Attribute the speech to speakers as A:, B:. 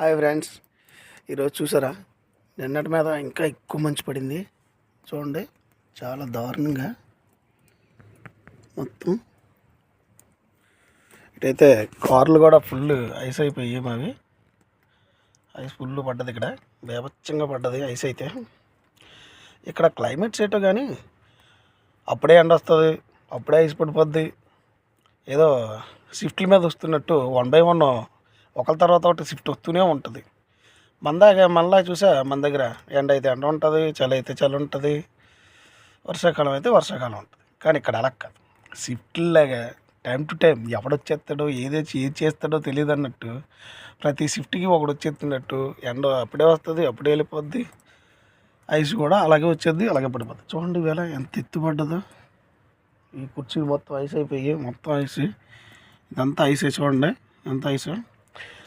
A: Hi friends. ఈరోజు చూసారా? నిన్నటి మీద ఇంకా ఎక్కువ మంచు పడింది. చూడండి చాలా దారుణంగా మొత్తం. ఇటైతే కార్లు కూడా ఫుల్ ఐస్ అయిపోయాయి మావి. ఐస్ ఫుల్ పడ్డది ఇక్కడ. బేభత్సంగా పడ్డది ఐస్ అయితే. ఇక్కడ క్లైమేట్ సేటో కానీ అప్పుడే ఎండ వస్తుంది అప్పుడే ఐస్ పడిపోద్ది. ఏదో షిఫ్ట్ల మీద వస్తున్నట్టు వన్ బై వన్ ఒకరి తర్వాత ఒకటి షిఫ్ట్ వస్తూనే ఉంటుంది. మన దాకా మళ్ళీ చూసా మన దగ్గర ఎండ అయితే ఎండ ఉంటుంది చలి అయితే చలి ఉంటుంది వర్షాకాలం అయితే వర్షాకాలం ఉంటుంది. కానీ ఇక్కడ అలా కాదు. షిఫ్ట్లాగా టైం టు టైం ఎవడొచ్చేస్తాడో ఏది ఏది చేస్తాడో తెలియదు అన్నట్టు ప్రతి షిఫ్ట్కి ఒకడు వచ్చేస్తున్నట్టు ఎండ అప్పుడే వస్తుంది అప్పుడే వెళ్ళిపోద్ది ఐస్ కూడా అలాగే వచ్చేది అలాగే పడిపోద్ది. చూడండి వేళ ఎంత ఎత్తుపడ్డదో. ఈ కుర్చీ మొత్తం ఐస్ అయిపోయి మొత్తం ఐస్ ఇదంతా ఐసే చూడండి ఎంత ఐస్